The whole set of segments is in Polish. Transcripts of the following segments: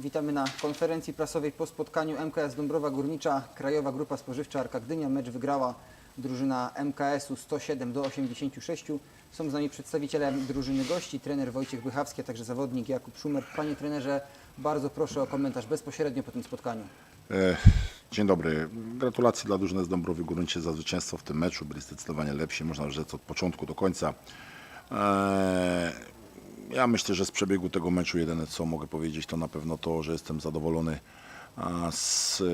Witamy na konferencji prasowej po spotkaniu MKS Dąbrowa Górnicza, Krajowa Grupa Spożywcza Arka Gdynia. Mecz wygrała drużyna MKS-u 107 do 86. Są z nami przedstawiciele drużyny gości, trener Wojciech Bychawski, a także zawodnik Jakub Szumer. Panie trenerze, bardzo proszę o komentarz bezpośrednio po tym spotkaniu. E, Dzień dobry. Gratulacje dla drużyny z Dąbrowy Górniczej za zwycięstwo w tym meczu. Byli zdecydowanie lepsi, można rzec od początku do końca. E, Ja myślę, że z przebiegu tego meczu jedyne co mogę powiedzieć to na pewno to, że jestem zadowolony z e,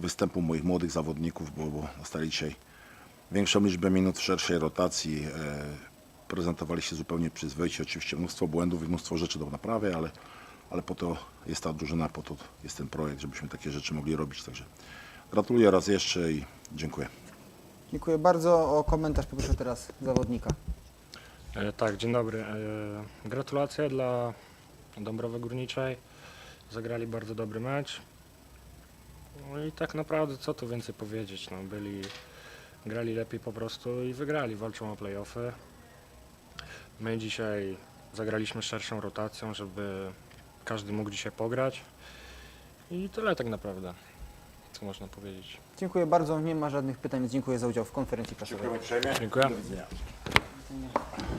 występu moich młodych zawodników, bo, bo dostali dzisiaj większą liczbę minut w szerszej rotacji. E, Prezentowali się zupełnie przyzwoicie. Oczywiście mnóstwo błędów i mnóstwo rzeczy do naprawy, ale, ale po to jest ta drużyna, po to jest ten projekt, żebyśmy takie rzeczy mogli robić. Także gratuluję raz jeszcze i dziękuję. Dziękuję bardzo. O komentarz poproszę teraz zawodnika. E, Tak, dzień dobry. E, Gratulacje dla Dąbrowy Górniczej. Zagrali bardzo dobry mecz. No i tak naprawdę co tu więcej powiedzieć. No, byli, grali lepiej po prostu i wygrali, walczą o playoffy. My dzisiaj zagraliśmy szerszą rotacją, żeby każdy mógł dzisiaj pograć. I tyle tak naprawdę, co można powiedzieć. Dziękuję bardzo. Nie ma żadnych pytań, więc dziękuję za udział w konferencji prasowej. uprzejmie. Dziękuję. Do widzenia. widzenia.